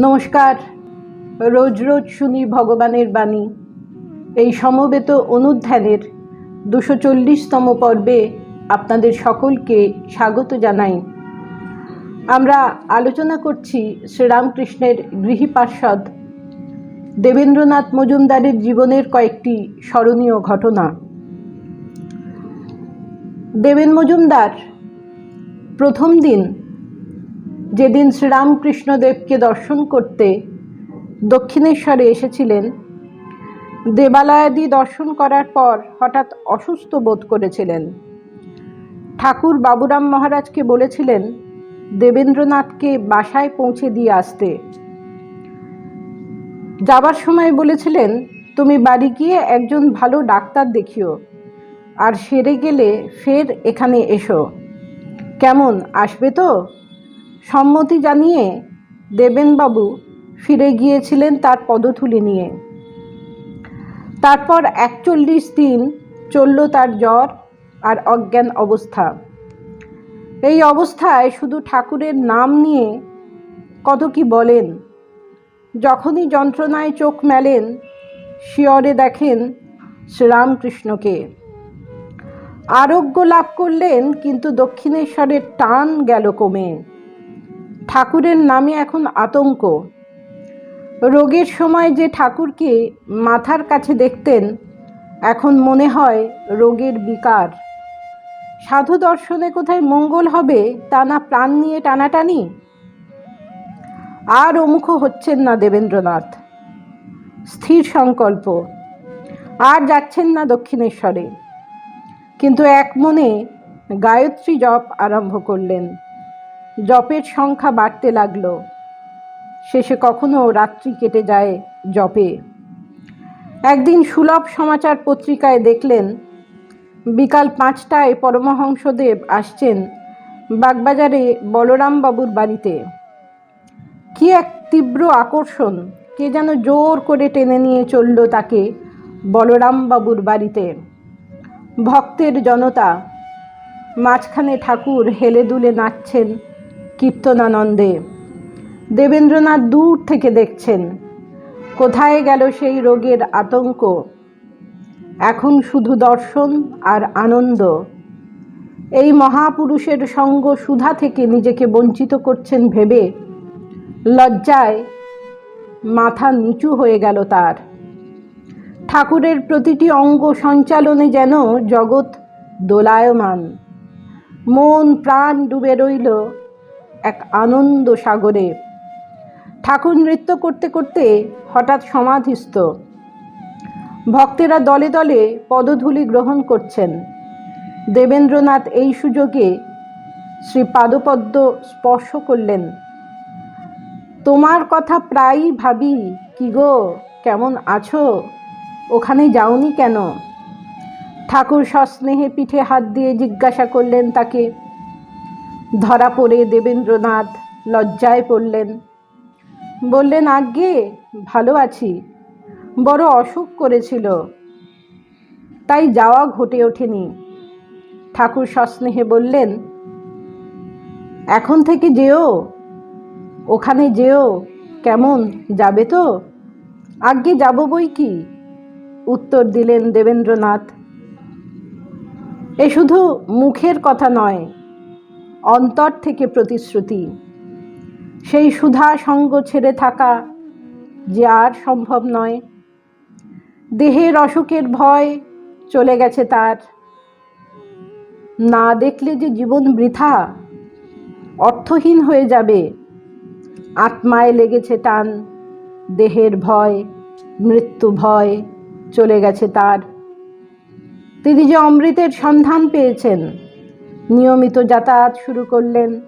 নমস্কার। রোজ রোজ শুনি ভগবানের বাণী। এই সমবেত অনুধ্যানের দুশো চল্লিশতম পর্বে আপনাদের সকলকে স্বাগত জানাই। আমরা আলোচনা করছি শ্রীরামকৃষ্ণের গৃহী পার্ষদ দেবেন্দ্রনাথ মজুমদারের জীবনের কয়েকটি স্মরণীয় ঘটনা। দেবেন মজুমদার, প্রথম দিন যেদিন শ্রীরামকৃষ্ণদেবকে দর্শন করতে দক্ষিণেশ্বরে এসেছিলেন, দেবালয়াদি দর্শন করার পর হঠাৎ অসুস্থ বোধ করেছিলেন। ঠাকুর বাবুরাম মহারাজকে বলেছিলেন, দেবেন্দ্রনাথকে বাসায় পৌঁছে দিয়ে আসতে। যাবার সময় বলেছিলেন, তুমি বাড়ি গিয়ে একজন ভালো ডাক্তার দেখিও, আর সেরে গেলে ফের এখানে এসো। কেমন, আসবে তো? সম্মতি জানিয়ে দেবেনবাবু ফিরে গিয়েছিলেন তার পদথুলি নিয়ে। তারপর একচল্লিশ দিন চলল তার জ্বর আর অজ্ঞান অবস্থা। এই অবস্থায় শুধু ঠাকুরের নাম নিয়ে কত কি বলেন? যখনই যন্ত্রণায় চোখ মেলেন, শিয়রে দেখেন শ্রীরামকৃষ্ণকে। আরোগ্য লাভ করলেন, কিন্তু দক্ষিণেশ্বরের টান গেল কমে। ঠাকুরের নামে এখন আতঙ্ক। রোগের সময় যে ঠাকুরকে মাথার কাছে দেখতেন, এখন মনে হয় রোগের বিকার। সাধু দর্শনে কোথায় মঙ্গল হবে, তা না প্রাণ নিয়ে টানাটানি? আর অমুখ হচ্ছেন না দেবেন্দ্রনাথ। স্থির সংকল্প, আর যাচ্ছেন না দক্ষিণেশ্বরে। কিন্তু এক মনে গায়ত্রী জপ আরম্ভ করলেন। জপের সংখ্যা বাড়তে লাগল। শেষে কখনো রাত্রি কেটে যায় জপে। একদিন সুলভ সমাচার পত্রিকায় দেখলেন, বিকাল পাঁচটায় পরমহংসদেব আসছেন বাগবাজারে বলরামবাবুর বাড়িতে। কি এক তীব্র আকর্ষণ, কে যেন জোর করে টেনে নিয়ে চলল তাকে বলরামবাবুর বাড়িতে। ভক্তের জনতা, মাঝখানে ঠাকুর হেলে দুলে নাচছেন কীর্তনানন্দে। দেবেন্দ্রনাথ দূর থেকে দেখছেন, কোথায় গেল সেই রোগের আতঙ্ক? এখন শুধু দর্শন আর আনন্দ। এই মহাপুরুষের সঙ্গ সুধা থেকে নিজেকে বঞ্চিত করছেন ভেবে লজ্জায় মাথা নিচু হয়ে গেল তার। ঠাকুরের প্রতিটি অঙ্গ সঞ্চালনে যেন জগৎ দোলায়মান। মন প্রাণ ডুবে রইল এক আনন্দ সাগরে। ঠাকুর নৃত্য করতে করতে হঠাৎ সমাধিস্থ। ভক্তেরা দলে দলে পদধূলি গ্রহণ করছেন। দেবেন্দ্রনাথ এই সুযোগে শ্রী পাদপদ্ম স্পর্শ করলেন। তোমার কথা প্রায়ই ভাবি, কি গো, কেমন আছো? ওখানে যাওনি কেন? ঠাকুর সস্নেহে পিঠে হাত দিয়ে জিজ্ঞাসা করলেন তাকে। ধরা পড়ে দেবেন্দ্রনাথ লজ্জায় পড়লেন। বললেন, আজ্ঞে, ভালো আছি। বড় অসুখ করেছিল। তাই যাওয়া ঘটে ওঠেনি। ঠাকুর সস্নেহে বললেন, এখন থেকে যেও। ওখানে যেও। কেমন, যাবে তো? আজ্ঞে, যাব বই কি? উত্তর দিলেন দেবেন্দ্রনাথ। এ শুধু মুখের কথা নয় অন্তর থেকে প্রতিশ্রুতি। সেই সুধা সঙ্গ ছেড়ে থাকা যে আর সম্ভব নয়। দেহের অসুখের ভয় চলে গেছে তার। না দেখলে যে জীবন বৃথা, অর্থহীন হয়ে যাবে। আত্মায় লেগেছে টান, দেহের ভয়, মৃত্যু ভয় চলে গেছে তার। তিনি যে অমৃতের সন্ধান পেয়েছেন নিয়মিত যাতায়াত শুরু করলেন।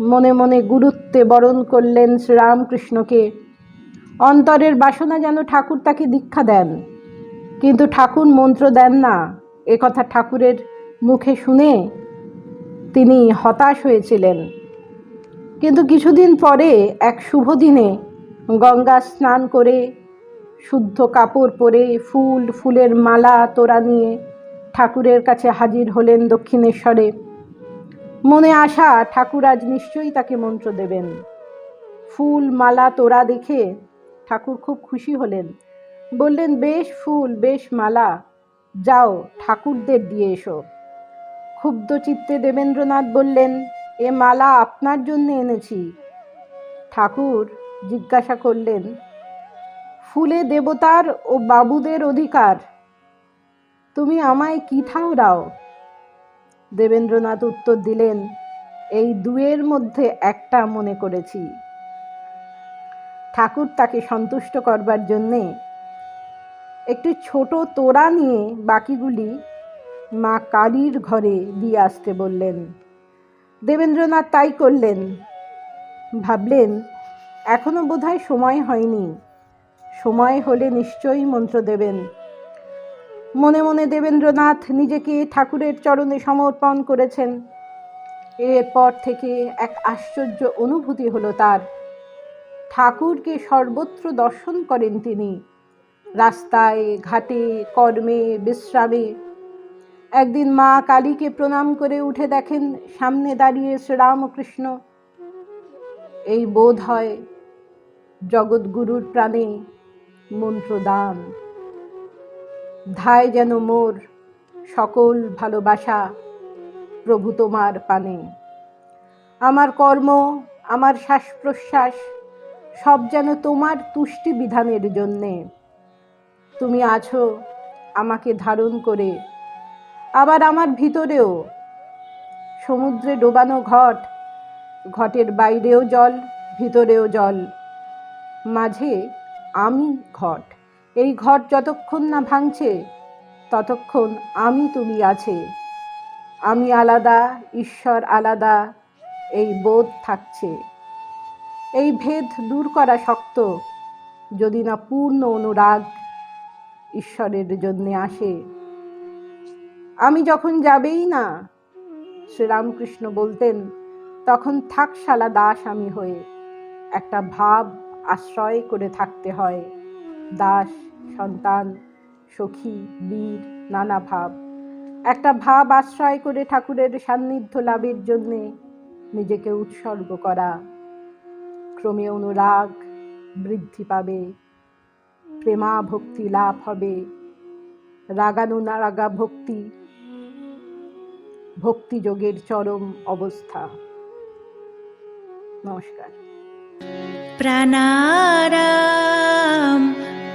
মনে মনে গুরুত্বে বরণ করলেন শ্রীরামকৃষ্ণকে। অন্তরের বাসনা যেন ঠাকুর তাকে দীক্ষা দেন। কিন্তু ঠাকুর মন্ত্র দেন না। এ কথা ঠাকুরের মুখে শুনে তিনি হতাশ হয়েছিলেন। কিন্তু কিছুদিন পরে এক শুভ দিনে গঙ্গা স্নান করে শুদ্ধ কাপড় পরে ফুল, ফুলের মালা তোরা নিয়ে ঠাকুরের কাছে হাজির হলেন দক্ষিণেশ্বরে। মনে আশা ঠাকুর আজ নিশ্চয়ই তাকে মন্ত্র দেবেন। ফুল, মালা তোরা দেখে ঠাকুর খুব খুশি হলেন। বললেন, বেশ ফুল, বেশ মালা, যাও ঠাকুরদের দিয়ে এসো। ক্ষুব্ধ চিত্তে দেবেন্দ্রনাথ বললেন, এ মালা আপনার জন্য এনেছি। ঠাকুর জিজ্ঞাসা করলেন, ফুলে দেবতার ও বাবুদের অধিকার, তুমি আমায় কি ঠাউরাও দেবেন্দ্রনাথ উত্তর দিলেন, এই দুয়ের মধ্যে একটা মনে করেছি। ঠাকুর তাকে সন্তুষ্ট করবার জন্যে একটি ছোট তোড়া নিয়ে বাকিগুলি মা কালীর ঘরে দিয়ে আসতে বললেন। দেবেন্দ্রনাথ তাই করলেন। ভাবলেন, এখনও বোধহয় সময় হয়নি। সময় হলে নিশ্চয়ই মন্ত্র দেবেন। মনে মনে দেবেন্দ্রনাথ নিজেকে ঠাকুরের চরণে সমর্পণ করেছেন। এরপর থেকে এক আশ্চর্য অনুভূতি হলো তার। ঠাকুরকে সর্বত্র দর্শন করেন তিনি। রাস্তায়, ঘাটে, কর্মে, বিশ্রামে। একদিন মা কালীকে প্রণাম করে উঠে দেখেন সামনে দাঁড়িয়ে শ্রীরামকৃষ্ণ। এই বোধ হয় জগৎগুরুর প্রাণে মন্ত্রদান। ধায় যেন মোর সকল ভালোবাসা প্রভু তোমার পানে। আমার কর্ম, আমার শ্বাস প্রশ্বাস সব যেন তোমার তুষ্টি বিধানের জন্যে। তুমি আছো আমাকে ধারণ করে। আবার আমার ভিতরেও সমুদ্রে ডোবানো ঘট, ঘটের বাইরেও জল, ভিতরেও জল, মাঝে আমি ঘট। এই ঘর যতক্ষণ না ভাঙছে, ততক্ষণ আমি তুমি আছে। আমি আলাদা, ঈশ্বর আলাদা, এই বোধ থাকছে। এই ভেদ দূর করা শক্ত, যদি না পূর্ণ অনুরাগ ঈশ্বরের জন্যে আসে। আমি যখন যাবেই না, শ্রীরামকৃষ্ণ বলতেন, তখন থাক শালা দাস আমি হয়ে, একটা ভাব আশ্রয় করে থাকতে হয়, দাস সন্তান, সখী, বীর, নানা ভাব। একটা ভাব আশ্রয় করে ঠাকুরের সান্নিধ্য লাভের জন্যে নিজেকে উৎসর্গ করা। ক্রমে অনুরাগ বৃদ্ধি পাবে প্রেমা ভক্তি লাভ হবে রাগানুরাগা ভক্তি, ভক্তিযোগের চরম অবস্থা। নমস্কার। প্রাণারাম